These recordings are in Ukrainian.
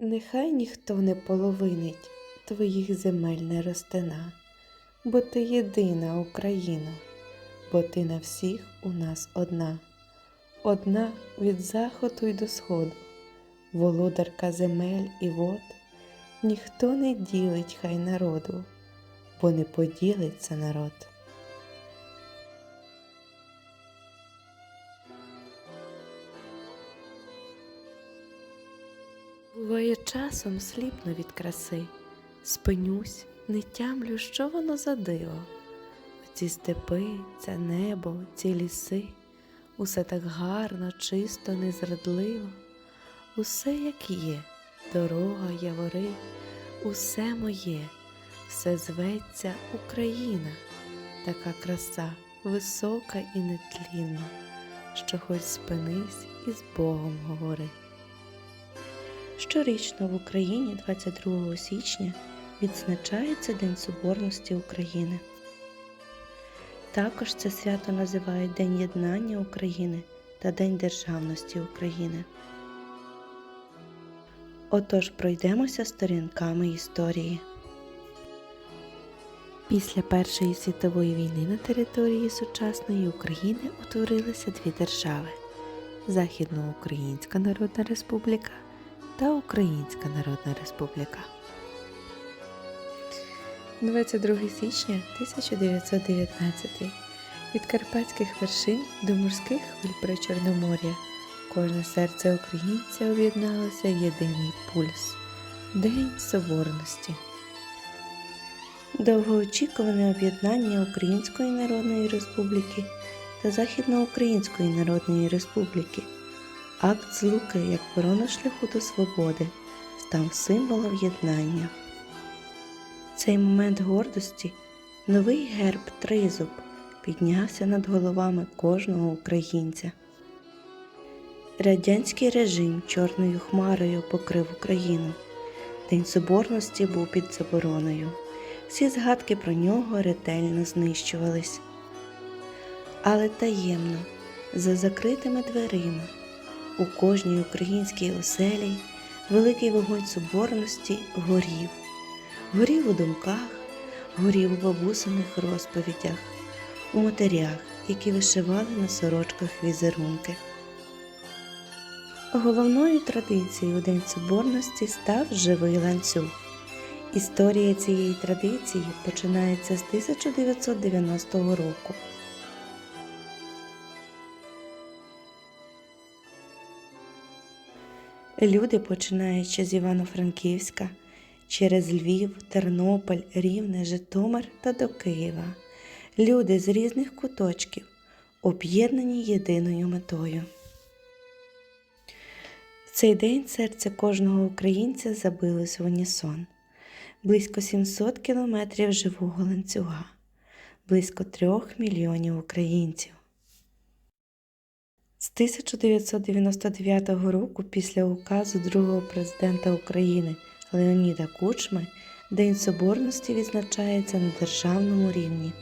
Нехай ніхто не половинить твоїх земель не ростина, бо ти єдина Україна, бо ти на всіх у нас одна, одна від заходу й до сходу, володарка земель і вод, ніхто не ділить хай народу, бо не поділиться народ. Буває часом сліпну від краси, спинюсь, не тямлю, що воно за диво. Оці степи, це небо, ці ліси, усе так гарно, чисто, незрадливо, усе як є, дорога, явори, усе моє, все зветься Україна, така краса, висока і нетлінна, що хоч спинись і з Богом говори. Щорічно в Україні 22 січня відзначається День Соборності України. Також це свято називають День Єднання України та День Державності України. Отож пройдемося сторінками історії. Після Першої світової війни на території сучасної України утворилися дві держави Західноукраїнська Народна Республіка та Українська Народна Республіка. 22 січня 1919 від карпатських вершин до морських хвиль при Чорномор'я кожне серце українця об'єдналося в єдиний пульс День Соборності. Довгоочікуване об'єднання Української Народної Республіки та Західноукраїнської Народної Республіки Акт злуки як корона шляху до свободи став символом єднання. Цей момент гордості новий герб Тризуб піднявся над головами кожного українця. Радянський режим чорною хмарою покрив Україну. День Соборності був під забороною. Всі згадки про нього ретельно знищувались. Але таємно, за закритими дверима, у кожній українській оселі великий вогонь соборності горів, горів у думках, горів у бабусиних розповідях, у матерях, які вишивали на сорочках візерунки. Головною традицією у День Соборності став живий ланцюг. Історія цієї традиції починається з 1990 року. Люди, починаючи з Івано-Франківська, через Львів, Тернопіль, Рівне, Житомир та до Києва. Люди з різних куточків, об'єднані єдиною метою. В цей день серце кожного українця забилось в унісон. Близько 700 кілометрів живого ланцюга, близько трьох мільйонів українців. З 1999 року, після указу другого президента України Леоніда Кучми, День Соборності відзначається на державному рівні.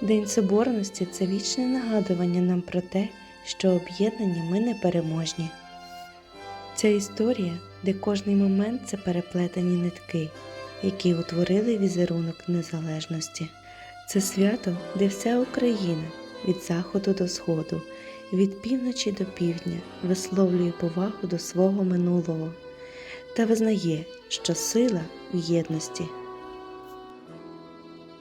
День Соборності це вічне нагадування нам про те, що об'єднані ми непереможні. Ця історія, де кожний момент це переплетені нитки, які утворили візерунок незалежності. Це свято, де вся Україна від заходу до сходу, від півночі до півдня висловлює повагу до свого минулого та визнає, що сила в єдності.